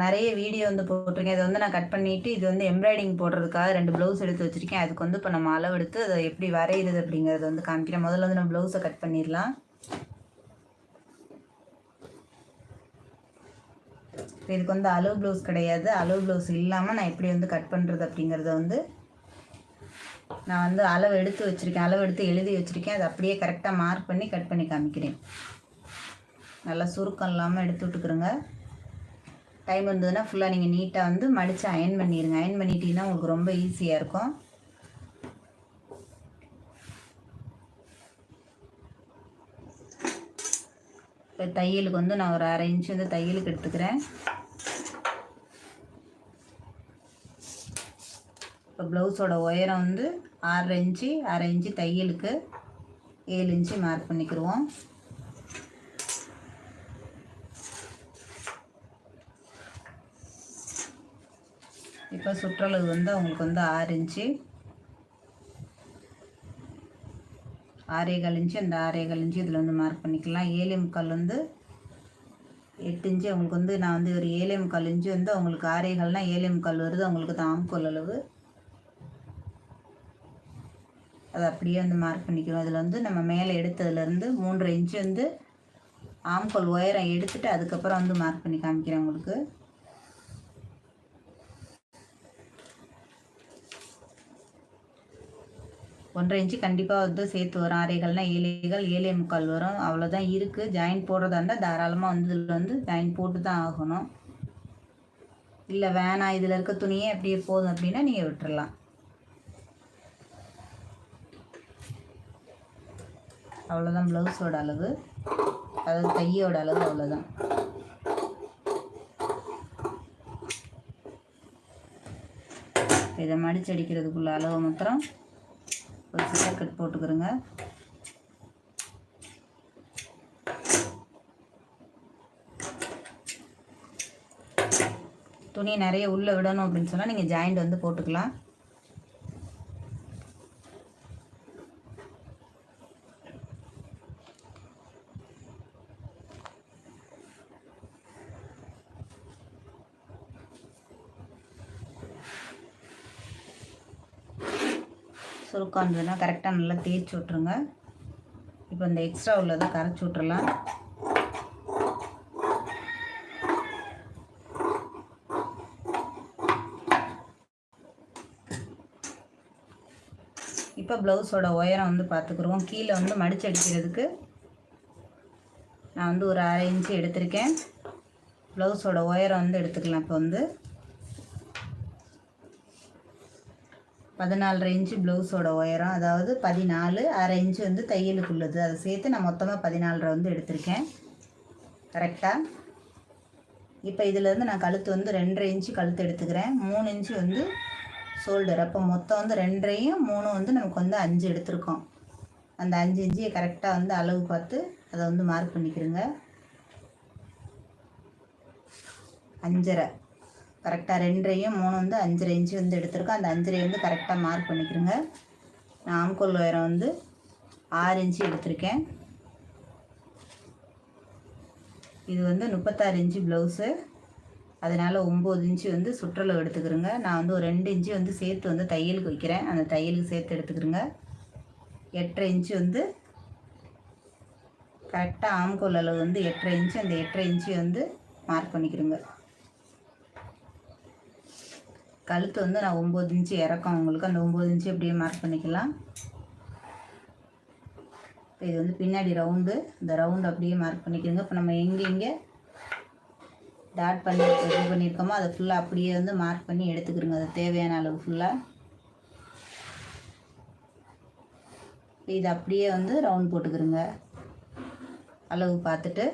நிறைய வீடியோ வந்து போட்டிருக்கேன். இதை வந்து நான் கட் பண்ணிவிட்டு இது வந்து எம்ப்ராய்டிங் போடுறதுக்காக ரெண்டு ப்ளவுஸ் எடுத்து வச்சுருக்கேன். அதுக்கு வந்து இப்போ நம்ம அளவெடுத்து அதை எப்படி வரைகிறது அப்படிங்கிறத வந்து காமிக்கிறேன். முதல்ல வந்து நம்ம ப்ளவுஸை கட் பண்ணிடலாம். இப்போ இதுக்கு வந்து அளவு ப்ளவுஸ் கிடையாது. அளவு ப்ளவுஸ் இல்லாமல் நான் எப்படி வந்து கட் பண்ணுறது அப்படிங்கிறத வந்து நான் வந்து அளவு எடுத்து வச்சுருக்கேன். அளவு எடுத்து எழுதி வச்சுருக்கேன். அதை அப்படியே கரெக்டாக மார்க் பண்ணி கட் பண்ணி காமிக்கிறேன். நல்லா சுருக்கம் இல்லாமல் எடுத்து விட்டுக்கிறேங்க டைம் இருந்ததுன்னா ஃபுல்லாக நீங்கள் நீட்டாக வந்து மடித்து அயன் பண்ணிடுங்க அயன் பண்ணிட்டீங்கன்னா உங்களுக்கு ரொம்ப ஈஸியாக இருக்கும். இப்போ தையலுக்கு வந்து நான் ஒரு அரை இன்ச்சு வந்து தையலுக்கு எடுத்துக்கிறேன். இப்போ ப்ளவுஸோட உயரம் வந்து ஆறரை இன்ச்சு அரை இன்ச்சு தையலுக்கு ஏழு இன்ச்சு மார்க் பண்ணிக்கிடுவோம். இப்போ சுற்றளவு வந்து அவங்களுக்கு வந்து ஆறு இன்ச்சு. ஆறேகால் இன்ச்சு அந்த ஆறேகால் இன்ச்சு இதில் வந்து மார்க் பண்ணிக்கலாம். ஏழே முக்கால் வந்து எட்டு இன்ச்சு அவங்களுக்கு வந்து நான் வந்து ஒரு ஏழே முக்கால் இன்ச்சு வந்து அவங்களுக்கு ஆறேகால்னால் ஏழே முக்கால் வருது. அவங்களுக்கு தான் ஆம்கோல் அளவு. அதை அப்படியே வந்து மார்க் பண்ணிக்கிறோம். அதில் வந்து நம்ம மேலே எடுத்ததுலேருந்து மூன்றரை இன்ச்சு வந்து ஆம்கோல் உயரம் எடுத்துகிட்டு அதுக்கப்புறம் வந்து மார்க் பண்ணி காமிக்கிறேன் உங்களுக்கு. ஒன்றரை இன்ச்சு கண்டிப்பாக வந்து சேர்த்து வரும். அரைகள்னால் ஏழைகள் ஏழை முக்கால் வரும். அவ்வளோதான் இருக்குது ஜாயின் போடுறதா இருந்தால் தாராளமாக வந்து இதில் வந்து ஜாயின் போட்டு தான் ஆகணும். இல்லை வேணாம் இதில் இருக்க துணியே அப்படியே போதும் அப்படின்னா நீங்கள் விட்டுறலாம். அவ்வளோதான் ப்ளவுஸோட அளவு. அதாவது கையோட அளவு அவ்வளோதான் இதை மடிச்சு அடிக்கிறதுக்குள்ள அளவு மாத்திரம் ஒரு சிசர் கட் போட்டுக்கிறோங்க. துணி நிறைய உள்ளே விடணும் அப்படின்னு சொன்னால் நீங்கள் ஜாயிண்ட் வந்து போட்டுக்கலாம். உட்காந்துன்னா கரெக்டாக நல்லா தேய்ச்சி விட்ருங்க இப்போ இந்த எக்ஸ்ட்ரா உள்ளதை கரைச்சி விட்றலாம் இப்போ ப்ளவுஸோட உயரம் வந்து பார்த்துக்குருவோம். கீழே வந்து மடிச்சு அடிக்கிறதுக்கு நான் வந்து ஒரு அரை இன்ச்சு எடுத்திருக்கேன். ப்ளவுஸோட உயரம் வந்து எடுத்துக்கலாம் இப்போ வந்து. பதினாலரை இன்ச்சு ப்ளவுஸோட உயரம் அதாவது பதினாலு அரை இன்ச்சு வந்து தையலுக்குள்ளது. அதை சேர்த்து நான் மொத்தமாக பதினாலரை வந்து எடுத்திருக்கேன். கரெக்டாக இப்போ இதிலேருந்து நான் கழுத்து வந்து ரெண்டரை இன்ச்சு கழுத்து எடுத்துக்கிறேன். மூணு இன்ச்சு வந்து ஷோல்டர் அப்போ மொத்தம் வந்து ரெண்டரையும் மூணும் வந்து நமக்கு வந்து அஞ்சு எடுத்திருக்கோம். அந்த அஞ்சு இன்ச்சியை கரெக்டாக வந்து அளவு பார்த்து அதை வந்து மார்க் பண்ணிக்கிறேங்க அஞ்சரை. கரெக்டாக ரெண்டரையும் மூணு வந்து அஞ்சரை ரேஞ்சு வந்து எடுத்திருக்கோம். அந்த அஞ்சரை வந்து கரெக்டாக மார்க் பண்ணிக்கிறேங்க நான் ஆம்கோல் உயரம் வந்து ஆறு இன்ச்சு எடுத்திருக்கேன். இது வந்து முப்பத்தாறு இன்ச்சு ப்ளவுஸு அதனால் ஒம்பது இன்ச்சு வந்து சுற்றளவு எடுத்துக்கிறேங்க நான் வந்து ஒரு ரெண்டு இன்ச்சு வந்து சேர்த்து வந்து தையலுக்கு வைக்கிறேன். அந்த தையலுக்கு சேர்த்து எடுத்துக்கிறேங்க எட்டரை இன்ச்சு வந்து கரெக்டாக ஆம்கோல் அளவு வந்து எட்டரை இன்ச்சு அந்த எட்டரை இன்ச்சு வந்து மார்க் பண்ணிக்கிறேங்க கழுத்து வந்து நான் ஒம்பது இன்ச்சு இறக்கம். உங்களுக்கு அந்த ஒம்பது இன்ச்சு அப்படியே மார்க் பண்ணிக்கலாம். இப்போ இது வந்து பின்னாடி ரவுண்டு இந்த ரவுண்டு அப்படியே மார்க் பண்ணிக்கிறோங்க. இப்போ நம்ம எங்கே எங்கே டாட் பண்ணி இது பண்ணியிருக்கோமோ அதை ஃபுல்லாக அப்படியே வந்து மார்க் பண்ணி எடுத்துக்கிறோங்க. அது தேவையான அளவு ஃபுல்லாக இது அப்படியே வந்து ரவுண்ட் போட்டுக்கிறோங்க. அளவு பார்த்துட்டு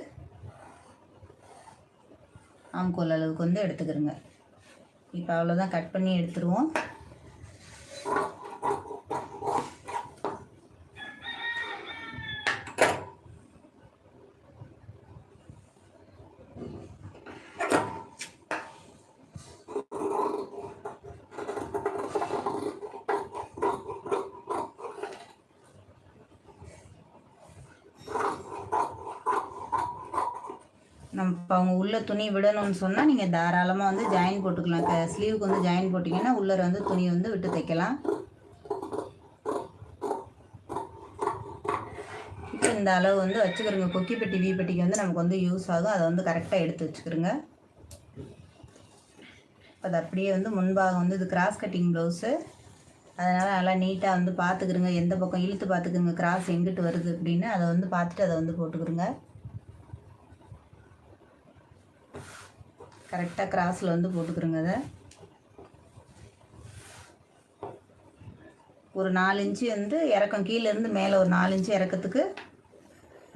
ஆம்கோல் அளவுக்கு வந்து எடுத்துக்கிறோங்க. இப்போ அவ்வளோதான் கட் பண்ணி எடுத்துருவோம். இப்போ அவங்க உள்ளே துணி விடணும்னு சொன்னால் நீங்கள் தாராளமாக வந்து ஜாயின் போட்டுக்கலாம். க ஸ்லீவுக்கு வந்து ஜாயின் போட்டிங்கன்னா உள்ளே வந்து துணி வந்து விட்டு தைக்கலாம். இப்போ இந்த அளவு வந்து வச்சுக்கிறோங்க. கொக்கி பெட்டி வீ பெட்டிக்கு வந்து நமக்கு வந்து யூஸ் ஆகும். அதை வந்து கரெக்டாக எடுத்து வச்சுக்கிறோங்க. அது அப்படியே வந்து முன்பாகம் வந்து இது கிராஸ் கட்டிங் ப்ளவுஸு அதனால் நல்லா நீட்டாக வந்து பார்த்துக்கிறோங்க எந்த பக்கம் இழுத்து பார்த்துக்குங்க கிராஸ் எங்கிட்டு வருது அப்படின்னு அதை வந்து பார்த்துட்டு அதை வந்து போட்டுக்கிறோங்க. கரெக்டாக கிராஸில் வந்து போட்டுக்கிறோங்க அதை. ஒரு நாலு இன்ச்சு வந்து இறக்கம். கீழேருந்து மேலே ஒரு நாலு இன்ச்சு இறக்கத்துக்கு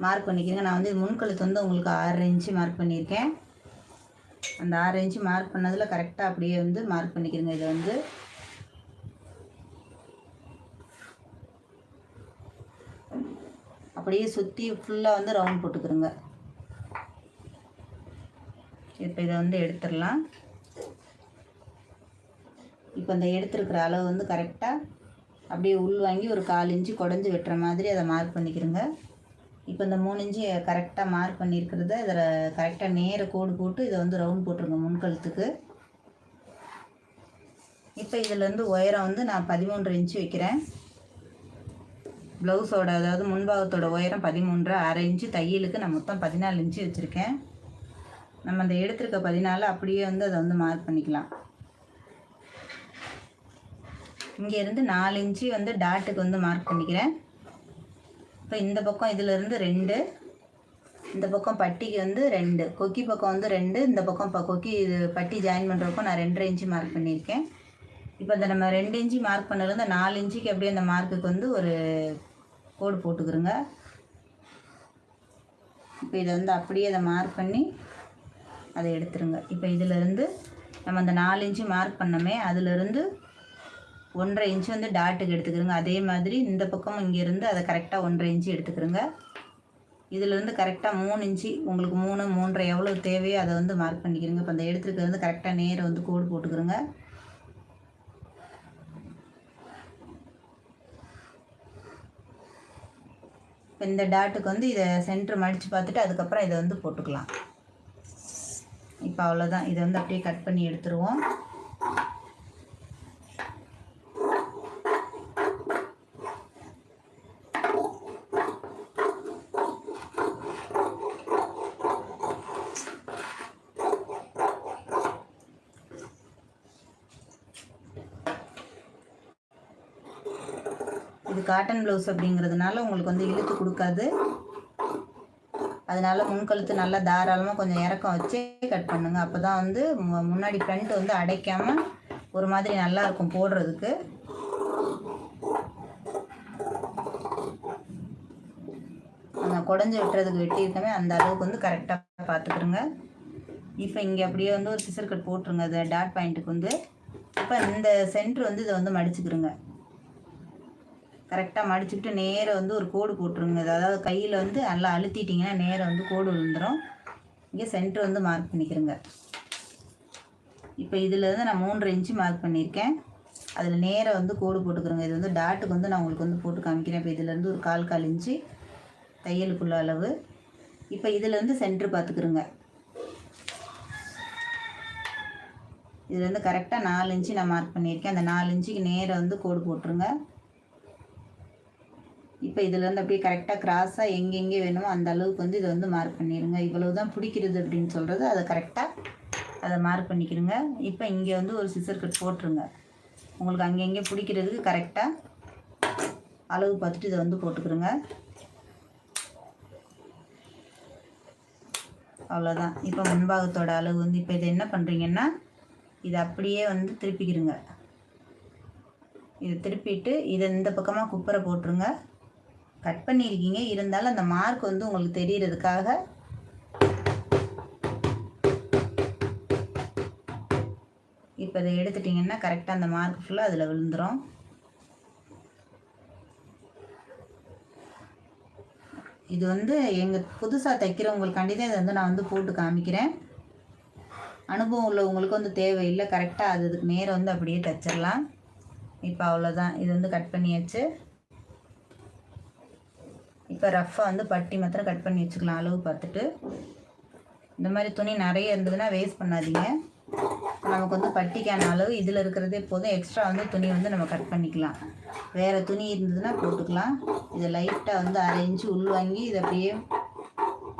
மார்க் பண்ணிக்கிறேங்க. நான் வந்து முன்கழுத்து வந்து உங்களுக்கு ஆறு இன்ச்சு மார்க் பண்ணியிருக்கேன். அந்த ஆறு இன்ச்சு மார்க் பண்ணதில் கரெக்டாக அப்படியே வந்து மார்க் பண்ணிக்கிறேங்க. இதை வந்து அப்படியே சுற்றி ஃபுல்லாக வந்து ரவுண்ட் போட்டுக்கிறோங்க. இப்போ இதை வந்து எடுத்துடலாம். இப்போ இந்த எடுத்துருக்கிற அளவு வந்து கரெக்டாக அப்படியே உள் வாங்கி ஒரு கால் இன்ச்சு குடஞ்சி வெட்டுற மாதிரி அதை மார்க் பண்ணிக்கிறோங்க இப்போ இந்த மூணு இன்ச்சு கரெக்டாக மார்க் பண்ணியிருக்கிறத இதில் கரெக்டாக நேர கோடு போட்டு இதை வந்து ரவுண்ட் போட்டுருங்க முன்கழுத்துக்கு இப்போ இதிலேருந்து உயரம் வந்து நான் பதிமூன்று இன்ச்சு வைக்கிறேன். ப்ளவுஸோட அதாவது முன்பாகத்தோட உயரம் பதிமூன்று அரை இன்ச்சு தையலுக்கு நான் மொத்தம் பதினாலு இன்ச்சு வச்சுருக்கேன். நம்ம அந்த எடுத்திருக்க பதினாலு அப்படியே வந்து அதை வந்து மார்க் பண்ணிக்கலாம். இங்கேருந்து நாலு இன்ச்சு வந்து டாட்டுக்கு வந்து மார்க் பண்ணிக்கிறேன். இப்போ இந்த பக்கம் இதிலேருந்து ரெண்டு இந்த பக்கம் பட்டிக்கு வந்து ரெண்டு கொக்கி பக்கம் வந்து ரெண்டு இந்த பக்கம் இப்போ கொக்கி இது பட்டி ஜாயின் பண்ணுறப்போ நான் ரெண்டரை இன்ச்சு மார்க் பண்ணியிருக்கேன். இப்போ இந்த நம்ம ரெண்டு இன்ச்சு மார்க் பண்ணதுலேருந்து நாலு இன்ச்சுக்கு அப்படியே அந்த மார்க்குக்கு வந்து ஒரு கோடு போட்டுக்கிறோங்க. இப்போ இதை வந்து அப்படியே அதை மார்க் பண்ணி அதை எடுத்துருங்க. இப்போ இதிலேருந்து நம்ம அந்த நாலு இன்ச்சு மார்க் பண்ணோமே அதிலிருந்து ஒன்றரை இன்ச்சு வந்து டாட்டுக்கு எடுத்துக்கிறோங்க. அதே மாதிரி இந்த பக்கம் இங்கேருந்து அதை கரெக்டாக ஒன்றரை இன்ச்சு எடுத்துக்கிறோங்க. இதிலேருந்து கரெக்டாக மூணு இன்ச்சு உங்களுக்கு மூணு மூன்றரை எவ்வளோ தேவையோ அதை வந்து மார்க் பண்ணிக்கிறோங்க. இப்போ அந்த எடுத்துருக்கிறது வந்து கரெக்டாக நேரம் வந்து கோடு போட்டுக்கிறோங்க. இப்போ இந்த டாட்டுக்கு வந்து இதை சென்டர் மடித்து பார்த்துட்டு அதுக்கப்புறம் இதை வந்து போட்டுக்கலாம். இப்போ அவ்வளோதான். இதை வந்து அப்படியே கட் பண்ணி எடுத்துருவோம். இது காட்டன் ப்ளவுஸ் அப்படிங்கிறதுனால உங்களுக்கு வந்து இழுத்து கொடுக்காது. அதனால முன்கழுத்து நல்லா தாராளமாக கொஞ்சம் இறக்கம் வச்சு கட் பண்ணுங்க. அப்போ தான் வந்து மு- முன்னாடி ஃப்ரண்ட் வந்து அடைக்காமல் ஒரு மாதிரி நல்லா இருக்கும் போடுறதுக்கு. அந்த குடஞ்சி வெட்டுறதுக்கு வெட்டியிருக்கமே அந்த அளவுக்கு வந்து கரெக்டாக பார்த்துக்கிறோங்க இப்போ இங்கே அப்படியே வந்து ஒரு சிசர் கட் போட்டுருங்க. அது டாட் பாயிண்ட்டுக்கு வந்து. இப்போ இந்த சென்ட்ரு வந்து இதை வந்து மடிச்சுக்கிறோங்க கரெக்டாக மடிச்சுக்கிட்டு நேராக வந்து ஒரு கோடு போட்டுருங்க. அதாவது கையில் வந்து நல்லா அழுத்திட்டிங்கன்னா நேராக வந்து கோடு விழுந்துடும் இங்கே சென்டர் வந்து மார்க் பண்ணிக்கிறேங்க. இப்போ இதில் வந்து நான் மூன்று இன்ச்சு மார்க் பண்ணியிருக்கேன். அதில் நேராக வந்து கோடு போட்டுக்கிறேங்க. இது வந்து டாட்டுக்கு வந்து நான் உங்களுக்கு வந்து போட்டு காமிக்கிறேன். இப்போ இதுலேருந்து ஒரு கால் கால் இன்ச்சு தையலுக்குள்ள அளவு. இப்போ இதுலேருந்து சென்ட்ரு பார்த்துக்கிறோங்க இதுலேருந்து கரெக்டாக நாலு இன்ச்சு நான் மார்க் பண்ணியிருக்கேன். அந்த நாலு இன்ச்சுக்கு நேராக வந்து கோடு போட்டுருங்க. இப்போ இதுலேருந்து அப்படியே கரெக்டாக கிராஸாக எங்கெங்கே வேணுமோ அந்த அளவுக்கு வந்து இதை வந்து மார்க் பண்ணிடுங்க. இவ்வளவு தான் பிடிக்கிறது அப்படின்னு சொல்கிறது அதை கரெக்டாக அதை மார்க் பண்ணிக்கிடுங்க. இப்போ இங்கே வந்து ஒரு சிசர் கட் போட்டுருங்க. உங்களுக்கு அங்கெங்கே பிடிக்கிறதுக்கு கரெக்டாக அளவு பார்த்துட்டு இதை வந்து போட்டுக்கிறோங்க அவ்வளோதான் இப்போ முன்பாகத்தோட அளவு வந்து இப்போ இதை என்ன பண்ணுறீங்கன்னா இதை அப்படியே வந்து திருப்பிக்கிறங்க இதை திருப்பிட்டு இதை இந்த பக்கமாக குப்பரை போட்டுருங்க. கட் பண்ணியிருக்கீங்க இருந்தாலும் அந்த மார்க் வந்து உங்களுக்கு தெரியறதுக்காக இப்போ இதை எடுத்துட்டிங்கன்னா கரெக்டாக அந்த மார்க் ஃபுல்லாக அதில் விழுந்துடும் இது வந்து எங்கள் புதுசாக தைக்கிறவங்களுக்காண்டி தான் இதை வந்து நான் வந்து போட்டு காமிக்கிறேன். அனுபவம் உள்ளவங்களுக்கு வந்து தேவையில்லை. கரெக்டாக அது இதுக்கு நேரம் வந்து அப்படியே தைச்சிடலாம் இப்போ அவ்வளோதான் இது வந்து கட் பண்ணியாச்சு. இப்போ ரஃப்பாக வந்து பட்டி மாத்திரம் கட் பண்ணி வச்சுக்கலாம். அளவு பார்த்துட்டு. இந்த மாதிரி துணி நிறைய இருந்ததுன்னா வேஸ்ட் பண்ணாதீங்க. நமக்கு வந்து பட்டிக்கான அளவு இதில் இருக்கிறதே போதும். எக்ஸ்ட்ரா வந்து துணி வந்து நம்ம கட் பண்ணிக்கலாம். வேறு துணி இருந்ததுன்னா போட்டுக்கலாம். இதை லைட்டாக வந்து அரைஞ்சி உள்வாங்கி உள் வாங்கி இதை அப்படியே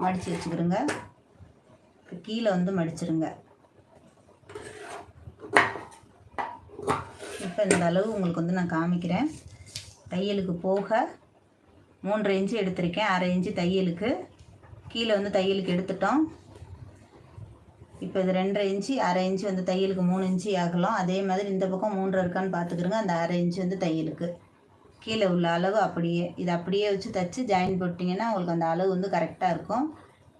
மடித்து வச்சுக்கிறோங்க கீழே வந்து மடிச்சிருங்க. இப்போ இந்த அளவு உங்களுக்கு வந்து நான் காமிக்கிறேன். தையலுக்கு போக மூன்று இன்ச்சு எடுத்திருக்கேன் அரை இன்ச்சு தையலுக்கு. கீழே வந்து தையலுக்கு எடுத்துட்டோம். இப்போ இது ரெண்டரை இன்ச்சு அரை இன்ச்சு வந்து தையலுக்கு மூணு இன்ச்சு ஆகலாம். அதே மாதிரி இந்த பக்கம் மூன்றரை இருக்கான்னு பார்த்துக்கிறோங்க அந்த அரை இன்ச்சு வந்து தையலுக்கு. கீழே உள்ள அளவு அப்படியே இது அப்படியே வச்சு தைச்சி ஜாயின் போட்டிங்கன்னா உங்களுக்கு அந்த அளவு வந்து கரெக்டாக இருக்கும்.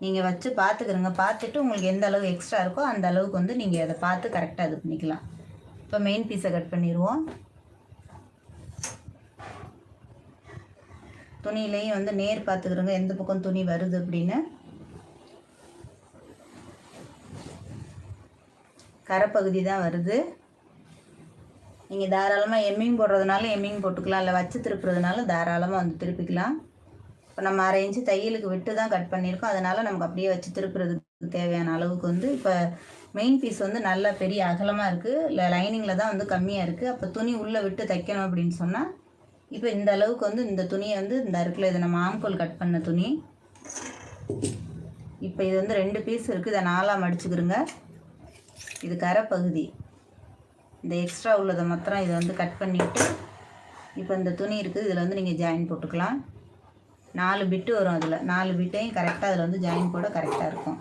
நீங்கள் வச்சு பார்த்துக்கிறோங்க பார்த்துட்டு உங்களுக்கு எந்த அளவு எக்ஸ்ட்ரா இருக்கோ அந்த அளவுக்கு வந்து நீங்கள் அதை பார்த்து கரெக்டாக இது பண்ணிக்கலாம். இப்போ மெயின் பீஸை கட் பண்ணிடுவோம். துணியிலையும் வந்து நேர் பார்த்துக்கிறோங்க எந்த பக்கம் துணி வருது அப்படின்னு. கரைப்பகுதி தான் வருது. நீங்கள் தாராளமாக எம்மிங் போடுறதுனால எம்மிங் போட்டுக்கலாம். இல்லை வச்சு திருப்புறதுனால தாராளமாக வந்து திருப்பிக்கலாம். இப்போ நம்ம அரை இன்ச்சு தையலுக்கு விட்டு தான் கட் பண்ணியிருக்கோம். அதனால் நமக்கு அப்படியே வச்சு திருப்புறதுக்கு தேவையான அளவுக்கு வந்து இப்போ மெயின் பீஸ் வந்து நல்லா பெரிய அகலமாக இருக்குது இல்லை லைனிங்கில் தான் வந்து கம்மியாக இருக்குது அப்போ துணி உள்ளே விட்டு தைக்கணும் அப்படின்னு சொன்னால் இப்போ இந்த அளவுக்கு வந்து இந்த துணியை வந்து இந்த அருக்கில் இதை நம்ம ஆம்கோல் கட் பண்ண துணி. இப்போ இது வந்து ரெண்டு பீஸ் இருக்குது இதை நாலாக மடிச்சுக்கிறோங்க இது கரை பகுதி இந்த எக்ஸ்ட்ரா உள்ளதை மாத்திரம் இதை வந்து கட் பண்ணிவிட்டு இப்போ இந்த துணி இருக்குது இதில் வந்து நீங்கள் ஜாயின் போட்டுக்கலாம். நாலு பிட்டு வரும் அதில். நாலு பிட்டையும் கரெக்டாக அதில் வந்து ஜாயின் போட கரெக்டாக இருக்கும்.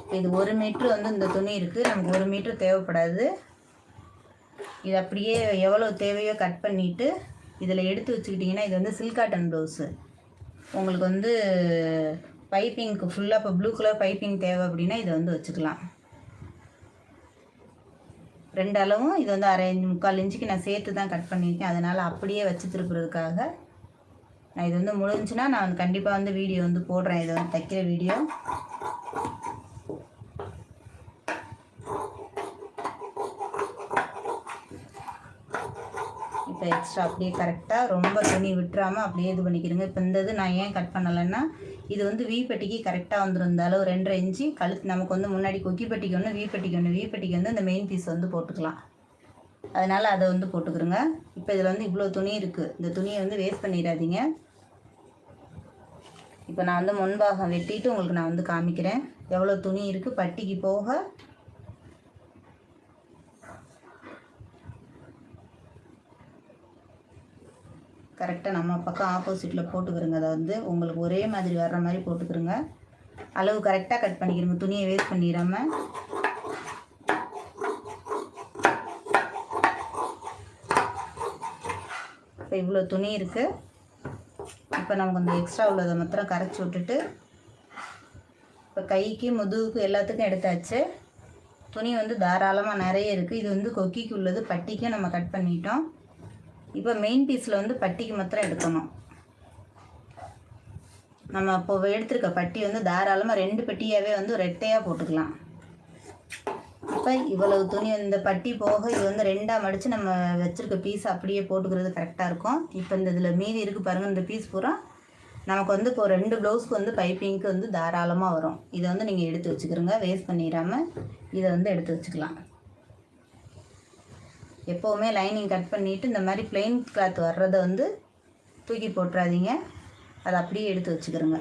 இப்போ இது ஒரு மீட்ரு வந்து இந்த துணி இருக்குது நமக்கு ஒரு மீட்ரு தேவைப்படாது. இது அப்படியே எவ்வளோ தேவையோ கட் பண்ணிவிட்டு இதில் எடுத்து வச்சுக்கிட்டிங்கன்னா இது வந்து சில்க் காட்டன் ப்ளவுஸு உங்களுக்கு வந்து பைப்பிங்க்கு ஃபுல்லாக இப்போ ப்ளூ கலர் பைப்பிங் தேவை அப்படின்னா இதை வந்து வச்சுக்கலாம். ரெண்டு அளவும் இது வந்து அரை முக்கால் இன்ச்சுக்கு நான் சேர்த்து தான் கட் பண்ணியிருக்கேன். அதனால் அப்படியே வச்சு திருப்புறதுக்காக நான் இது வந்து முடிஞ்சுன்னா நான் வந்து கண்டிப்பாக வந்து வீடியோ வந்து போடுறேன். இதை வந்து தைக்கிற வீடியோ. இப்போ எக்ஸ்ட்ரா அப்படியே கரெக்டாக ரொம்ப துணி விட்டுறாமல் அப்படியே இது பண்ணிக்கிறேங்க இப்போ இந்த இது நான் ஏன் கட் பண்ணலைன்னா இது வந்து வீப்பட்டிக்கு கரெக்டாக வந்துடும் இந்த அளவு ரெண்டரை இன்ச்சு கழுத்து நமக்கு வந்து முன்னாடி கொக்கிப்பட்டிக்கு ஒன்று வீப்பட்டிக்கு ஒன்று வீப்பட்டிக்கு வந்து இந்த மெயின் பீஸ் வந்து போட்டுக்கலாம். அதனால் அதை வந்து போட்டுக்கிறோங்க இப்போ இதில் வந்து இவ்வளோ துணி இருக்குது இந்த துணியை வந்து வேஸ்ட் பண்ணிடாதீங்க. இப்போ நான் வந்து முன்பாகம் வெட்டிட்டு உங்களுக்கு நான் வந்து காமிக்கிறேன். எவ்வளோ துணி இருக்குது பட்டிக்கு போக கரெக்டாக நம்ம பக்கம் ஆப்போசிட்டில் போட்டுக்கிறோங்க. அதை வந்து உங்களுக்கு ஒரே மாதிரி வர்ற மாதிரி போட்டுக்கிறோங்க. அளவு கரெக்டாக கட் பண்ணிக்கிறோங்க துணியை வேஸ்ட் பண்ணிடாமல் இப்போ இவ்வளோ துணி இருக்குது இப்போ நமக்கு அந்த எக்ஸ்ட்ரா உள்ளதை மாத்திரம் கரைச்சி விட்டுட்டு இப்போ கைக்கு முதுகுக்கு எல்லாத்துக்கும் எடுத்தாச்சு. துணி வந்து தாராளமாக நிறைய இருக்குது இது வந்து கொக்கிக்கு உள்ளது. பட்டிக்கும் நம்ம கட் பண்ணிட்டோம். இப்போ மெயின் பீஸில் வந்து பட்டிக்கு மாத்திரம் எடுக்கணும். நம்ம இப்போ எடுத்திருக்க பட்டி வந்து தாராளமாக ரெண்டு பெட்டியாகவே வந்து ரெட்டையாக போட்டுக்கலாம். இப்போ இவ்வளவு துணி இந்த பட்டி போக இது வந்து ரெண்டாக மடித்து நம்ம வச்சுருக்க பீஸ் அப்படியே போட்டுக்கிறது கரெக்டாக இருக்கும். இப்போ இந்த இதில் மீதி இருக்குது பாருங்கள் இந்த பீஸ் பூரா நமக்கு வந்து இப்போ ரெண்டு ப்ளவுஸ்க்கு வந்து பைப்பிங்க்கு வந்து தாராளமாக வரும். இதை வந்து நீங்கள் எடுத்து வச்சுக்கிறோங்க வேஸ்ட் பண்ணிடாமல் இதை வந்து எடுத்து வச்சுக்கலாம். எப்போவுமே லைனிங் கட் பண்ணிவிட்டு இந்த மாதிரி பிளெயின் கிளாத் வர்றதை வந்து தூக்கி போட்டுறாதீங்க. அதை அப்படியே எடுத்து வச்சுக்கிறோங்க.